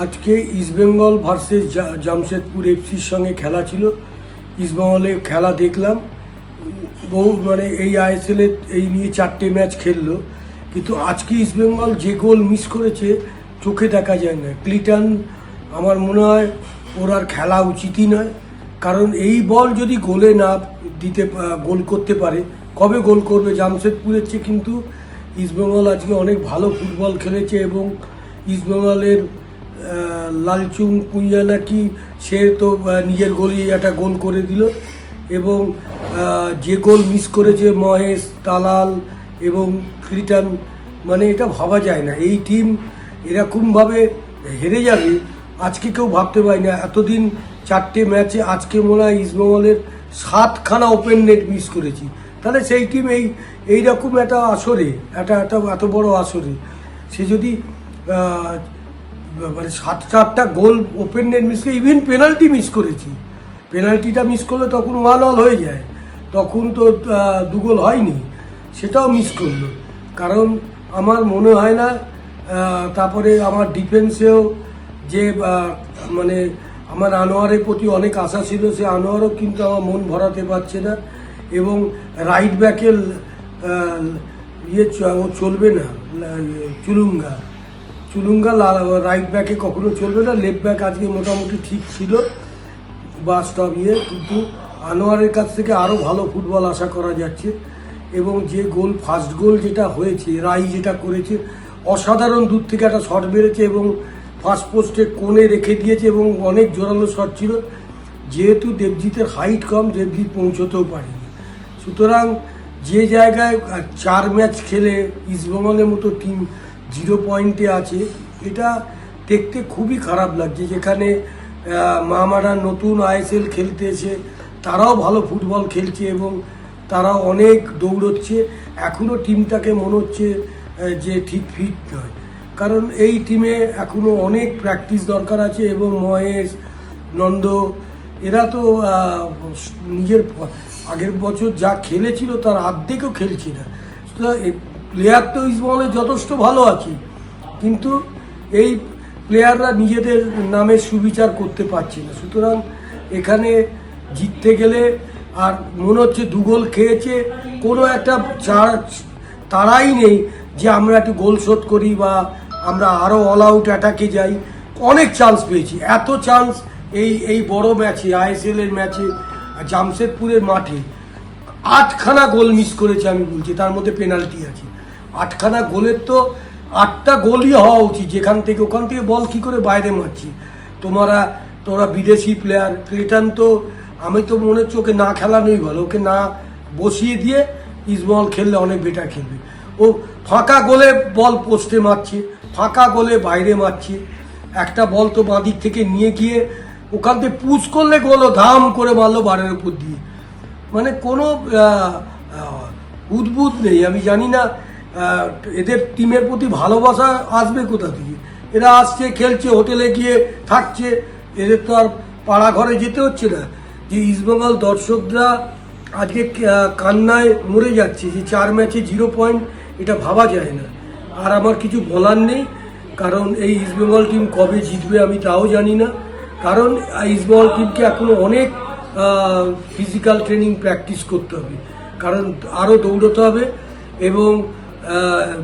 আজকে ইস্টবেঙ্গল ভার্সেস জামশেদপুর এফসির সঙ্গে খেলা ছিল। ইস্টবেঙ্গলে খেলা দেখলাম। বহু মানে এই আইএসএল এই নিয়ে চারটে ম্যাচ খেললো। কিন্তু আজকে ইস্টবেঙ্গল যে গোল মিস করেছে, চোখে দেখা যায় না। ক্লিটন, আমার মনে হয় ওর আর খেলা উচিতই নয়। কারণ এই বল যদি গোলে না দিতে গোল করতে পারে, কবে গোল করবে জামশেদপুরের চেয়ে? কিন্তু ইস্টবেঙ্গল আজকে অনেক ভালো ফুটবল খেলেছে এবং ইস্টবেঙ্গলের লালচুং পুইয়া নাকি, সে তো নিজের গোলই একটা গোল করে দিল এবং যে গোল মিস করেছে মহেশ তালাল এবং ক্রিটান মানে এটা ভাবা যায় না। এই টিম এরকমভাবে হেরে যাবে, আজকে কেউ ভাবতে পারি না। এতদিন চারটে ম্যাচে আজকে মনে হয় ইস্টবেঙ্গলের সাতখানা ওপেন নেট মিস করেছি। তাহলে সেই টিম এই, এইরকম একটা আসরে, একটা একটা, এত বড় আসরে, সে যদি মানে সাত চারটা গোল ওপেন নেট মিস করে ইভেন পেনাল্টি মিস করেছি। পেনাল্টিটা মিস করলে তখন ওয়ান অল হয়ে যায়। তখন তো দু গোল হয়নি। সেটাও মিস করল। কারণ আমার মনে হয় না তারপরে আমার ডিফেন্সেও যে মানে আমার আনোয়ারের প্রতি অনেক আশা ছিল, সে আনোয়ারও কিন্তু আমার মন ভরাতে পারছে না এবং রাইট ব্যাকের ইয়ে ও চলবে না চুলুঙ্গা। চুলুঙ্গা রাইট ব্যাকে কখনো চলবে না লেফট ব্যাক আজকে মোটামুটি ঠিক ছিল বা স্টপ ইয়ে কিন্তু আনোয়ারের কাছ থেকে আরও ভালো ফুটবল আশা করা যাচ্ছে। এবং যে গোল ফার্স্ট গোল যেটা হয়েছে, রাই যেটা করেছে, অসাধারণ দূর থেকে একটা শট বেড়েছে এবং ফার্স্ট পোস্টে কোণে রেখে দিয়েছে এবং অনেক জোরালো শট ছিল। যেহেতু দেবজিতের হাইট কম, দেবজিৎ পৌঁছতেও পারেনি। সুতরাং যে জায়গায় চার ম্যাচ খেলে ইস্টবেঙ্গলের মতো টিম জিরো পয়েন্টে আছে। এটা দেখতে খুবই খারাপ লাগছে। যেখানে মামারা নতুন আইএসএল খেলতে এসে তারাও ভালো ফুটবল খেলছে এবং তারা অনেক দৌড়চ্ছে। এখনও টিমটাকে মনে হচ্ছে যে ঠিক ফিট নয়। কারণ এই টিমে এখনও অনেক প্র্যাকটিস দরকার আছে এবং মহেশ, নন্দ, এরা তো নিজের আগের বছর যা খেলেছিল তার আর্ধেকও খেলছে না। প্লেয়ার তো ইসবলে যথেষ্ট ভালো আছে, কিন্তু এই প্লেয়াররা নিজেদের নামে সুবিচার করতে পারছে না। সুতরাং এখানে জিততে গেলে আর মনে হচ্ছে দু গোল খেয়েছে, কোনো একটা তারাই নেই যে আমরা একটু গোল শোধ করি বা আমরা আরও অল আউট অ্যাটাকে যাই। অনেক চান্স পেয়েছি। এত চান্স এই এই বড় ম্যাচে আইএসএল এর ম্যাচে জামশেদপুরের মাঠে আটখানা গোল মিস করেছে আমি বলছি, তার মধ্যে পেনাল্টি আছে। আটখানা গোলের তো আটটা গোলই হওয়া উচিত। যেখান থেকে ওখান থেকে বল কি করে বাইরে মারছি? তোমরা, তোরা বিদেশি প্লেয়ার ক্রিটান তো, আমি তো মনে হচ্ছে ওকে না খেলানোই ভালো। ওকে না বসিয়ে দিয়ে ইসবল খেললে অনেক বেটার খেলবে। ও ফাঁকা গোলে বল পোস্টে মারছে, ফাঁকা গোলে বাইরে মারছে। একটা বল তো বাঁদিক থেকে নিয়ে গিয়ে ওখান থেকে পুশ করলে গোলও ধাম করে মারলো বারের উপর দিয়ে। মানে কোনো উদ্ভুত নেই। আমি জানি না এদের টিমের প্রতি ভালোবাসা আসবে কোথা থেকে? এরা আসছে, খেলছে, হোটেলে গিয়ে থাকছে। এদের তো আর পাড়া ঘরে যেতে হচ্ছে না। যে ইস্টবেঙ্গল দর্শকরা আজকে কান্নায় মরে যাচ্ছে। যে চার ম্যাচে জিরো পয়েন্ট এটা ভাবা যায় না। আর আমার কিছু বলার নেই, কারণ এই ইস্টবেঙ্গল টিম কবে জিতবে আমি তাও জানি না। কারণ ইস্টবেঙ্গল টিমকে এখনও অনেক ফিজিক্যাল ট্রেনিং প্র্যাকটিস করতে হবে। কারণ আরও দৌড়তে হবে এবং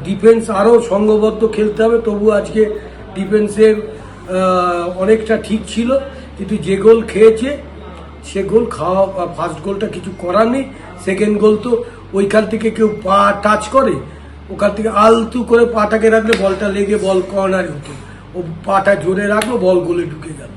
ডিফেন্স আরও সংঘবদ্ধ খেলতে হবে। তবু আজকে ডিফেন্সের অনেকটা ঠিক ছিল। কিন্তু যে গোল খেয়েছে, সে গোল খাওয়া ফার্স্ট গোলটা কিছু করার নেই। সেকেন্ড গোল তো ওইখান থেকে কেউ পা টাচ করে, ওখান থেকে আলতু করে পাটাকে রাখলে বলটা লেগে বল কর্নারে হতো ও পাটা জোরে রাখল, বল গোলে ঢুকে গেল।